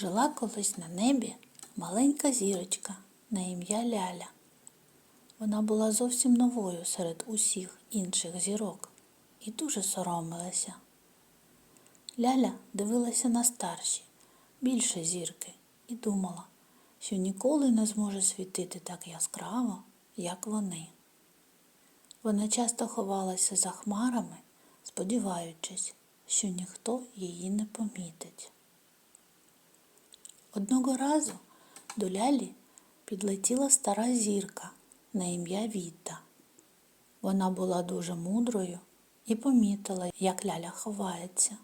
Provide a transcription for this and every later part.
Жила колись на небі маленька зірочка на ім'я Ляля. Вона була зовсім новою серед усіх інших зірок і дуже соромилася. Ляля дивилася на старші, більше зірки, і думала, що ніколи не зможе світити так яскраво, як вони. Вона часто ховалася за хмарами, сподіваючись, що ніхто її не помітить. Одного разу до лялі підлетіла стара зірка на ім'я Віта. Вона була дуже мудрою і помітила, як ляля ховається.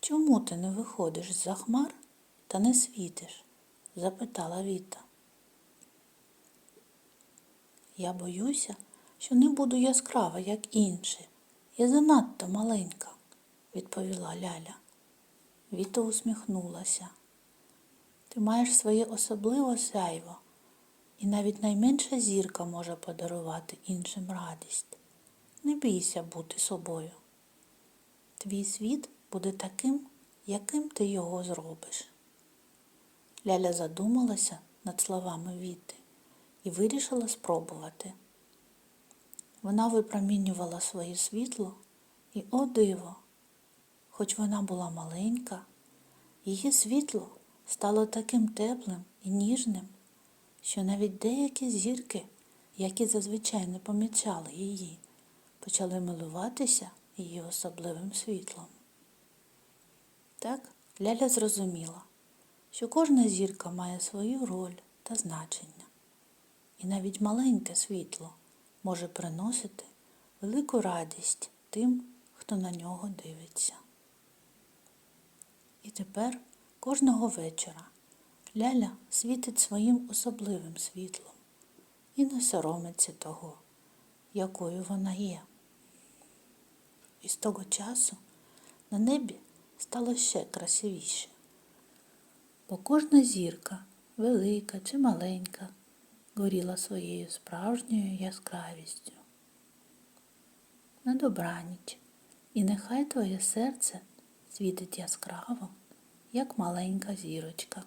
Чому ти не виходиш з-за хмар та не світиш? запитала Віта. Я боюся, що не буду яскрава, як інші. Я занадто маленька, відповіла Ляля. Віта усміхнулася. Ти маєш своє особливе сяйво, і навіть найменша зірка може подарувати іншим радість. Не бійся бути собою. Твій світ буде таким, яким ти його зробиш. Ляля задумалася над словами Віти і вирішила спробувати. Вона випромінювала своє світло і, о диво, хоч вона була маленька, її світло стало таким теплим і ніжним, що навіть деякі зірки, які зазвичай не помічали її, почали милуватися її особливим світлом. Так Ляля зрозуміла, що кожна зірка має свою роль та значення, і навіть маленьке світло може приносити велику радість тим, хто на нього дивиться. І тепер кожного вечора Ляля світить своїм особливим світлом і не соромиться того, якою вона є. І з того часу на небі стало ще красивіше, бо кожна зірка, велика чи маленька, горіла своєю справжньою яскравістю. На добраніч, і нехай твоє серце світить яскраво, як маленька зірочка.